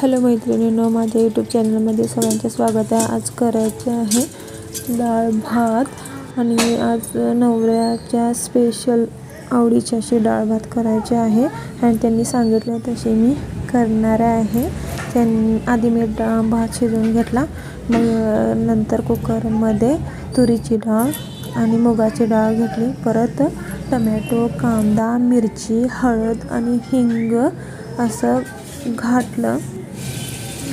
Hello मैत्रिणींनो माझ्या YouTube चॅनलमध्ये सगळ्यांचे स्वागत आहे. आज करायचे आहे डाळ भात आणि आज नवऱ्याच्या स्पेशल आवडीची अशी डाळ भात करायची आहे. आणि त्यांनी सांगितलं तशी मी करणार आहे. त्यां आधी मी डाळ भात शिजवून घेतला. मग नंतर कुकरमध्ये तुरीची डाळ आणि मुगाची डाळ घेतली. परत टमॅटो कांदा मिरची हळद आणि हिंग असं घातलं.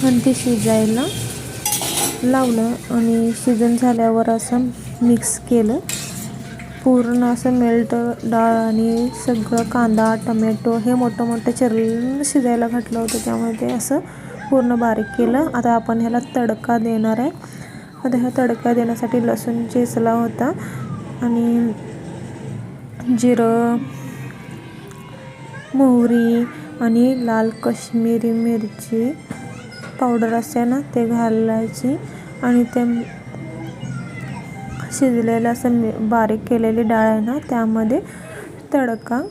आणि ते शिजायला लावलं आणि शिजून झाल्यावर असं मिक्स केलं. पूर्ण असं मेल्ट डाळ आणि सगळं कांदा टमॅटो हे मोठं मोठं चिरलं शिजायला घातलं होतं. त्यामुळे ते असं पूर्ण बारीक केलं. आता आपण ह्याला तडका देणार आहे. आता ह्या तडका देण्यासाठी लसूण चेचला होता आणि जिरं मोहरी आणि लाल कश्मीरी मिरची पावडर असते ना ते घालायची. आणि ते शिजलेलं असं मी बारीक केलेली डाळ आहे ना त्यामध्ये तडका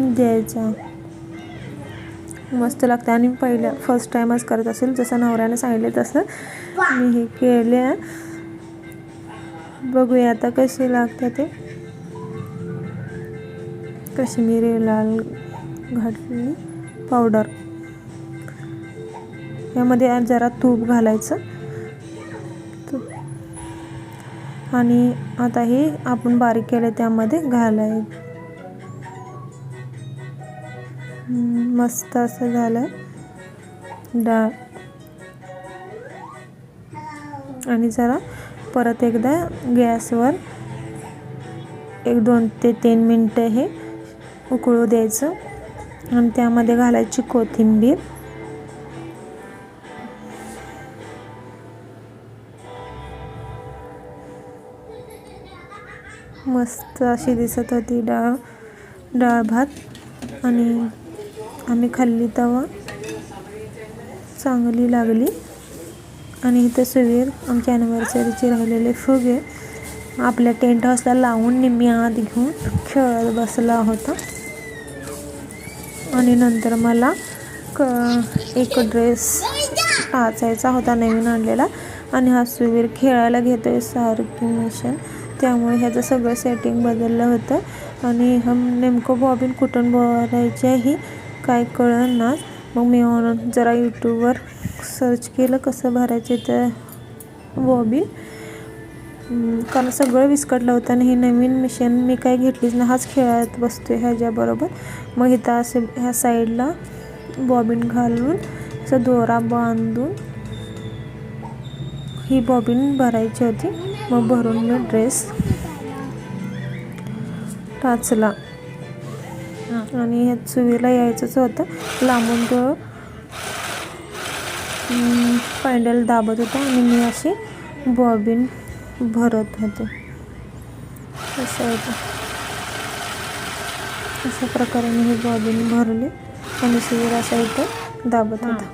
द्यायचा. मस्त लागते. आणि पहिल्या फर्स्ट टाईमच करत असेल जसं नवऱ्याने सांगितले तसं मी हे केले बघूया आता कशी लागते ते. कश्मीरी लाल घातली पावडर. यामध्ये जरा तूप घालायचं. तूप. आणि आता हे आपण बारीक केलं त्यामध्ये घालाय मस्त असं झालं डाळ. आणि जरा परत एकदा गॅसवर एक दोन ते तीन मिनटं हे उकळू द्यायचं. आणि त्यामध्ये घालायची कोथिंबीर. मस्त अशी दिसत होती डाळ डाळ भात. आणि आम्ही खाल्ली तेव्हा चांगली लागली. आणि इथं सुवीर आमच्या ॲनिव्हर्सरीचे राहिलेले फुगे आपल्या टेंट हाऊसला लावून निम्मी आत घेऊन खेळत बसला होता. आणि नंतर मला क एक ड्रेस टाचायचा होता नवीन आणलेला. आणि हा सुवीर खेळायला घेतो आहे सारखी मिशन त्यामुळे ह्याचं सगळं सेटिंग बदललं होतं. आणि हम नेमकं बॉबिन कुठून भरायची आहे काय कळलं ना मग मी ऑन जरा यूट्यूबवर सर्च केलं कसं भरायचे तर बॉबिन. कारण सगळं विस्कटलं होतं आणि ही नवीन मिशन मी काय घेतलीच ना हाच खेळत बसतो ह्याच्याबरोबर. मग इथं असे ह्या साईडला बॉबिन घालून असं दोरा बांधून ही बॉबिन भरायची होती. मग भरून मी ड्रेस टाचला आणि ह्या चुवीला यायचंच होतं. लांबून तो पॅन्डल दाबत होता आणि मी अशी बॉबिन भरत होते. असं होतं. अशा प्रकारे मी ही बॉबिन भरली आणि शिवर असा इथं दाबत होता.